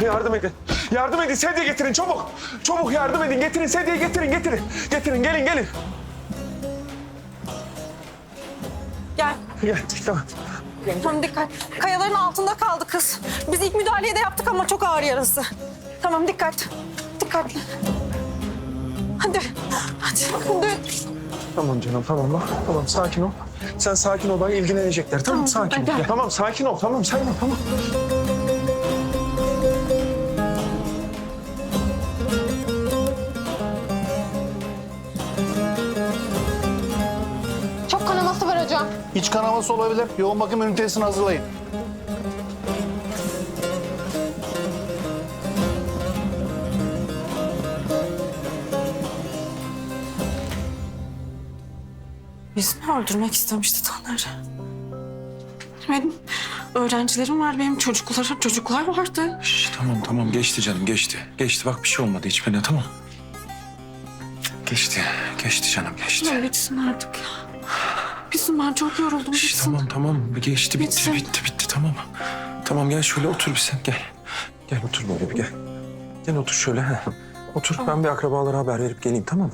yardım edin. Yardım edin sedye getirin çabuk. Çabuk yardım edin getirin sedyeyi getirin getirin. Getirin gelin gelin. Gel. Gel tamam. Tamam dikkat. Kayaların altında kaldı kız. Biz ilk müdahaleyi de yaptık ama çok ağır yarası. Tamam dikkat. Dikkatli. Hadi. Hadi. Hadi. Tamam canım tamam bak. Tamam sakin ol. Sen sakin ol bak ilgilenecekler. Tamam, Tamam, sakin ol. Gel. Tamam sakin ol tamam sakin ol tamam. İç kanaması olabilir. Yoğun bakım ünitesini hazırlayın. Biz mi öldürmek istemişti Taner? Benim öğrencilerim var, benim çocuklarım, çocuklar vardı. Şş, tamam tamam geçti canım geçti. Geçti bak bir şey olmadı hiçbirine tamam. Geçti. Geçti canım geçti. Tamam bitsin artık ya. Bitsin ben çok yoruldum Şş, bitsin. tamam tamam geçti bitti Bitsin. bitti bitti tamam. Tamam gel şöyle otur bir sen gel. Gel otur böyle bir gel. Gel otur şöyle. He. Otur ben bir akrabalara haber verip geleyim tamam mı?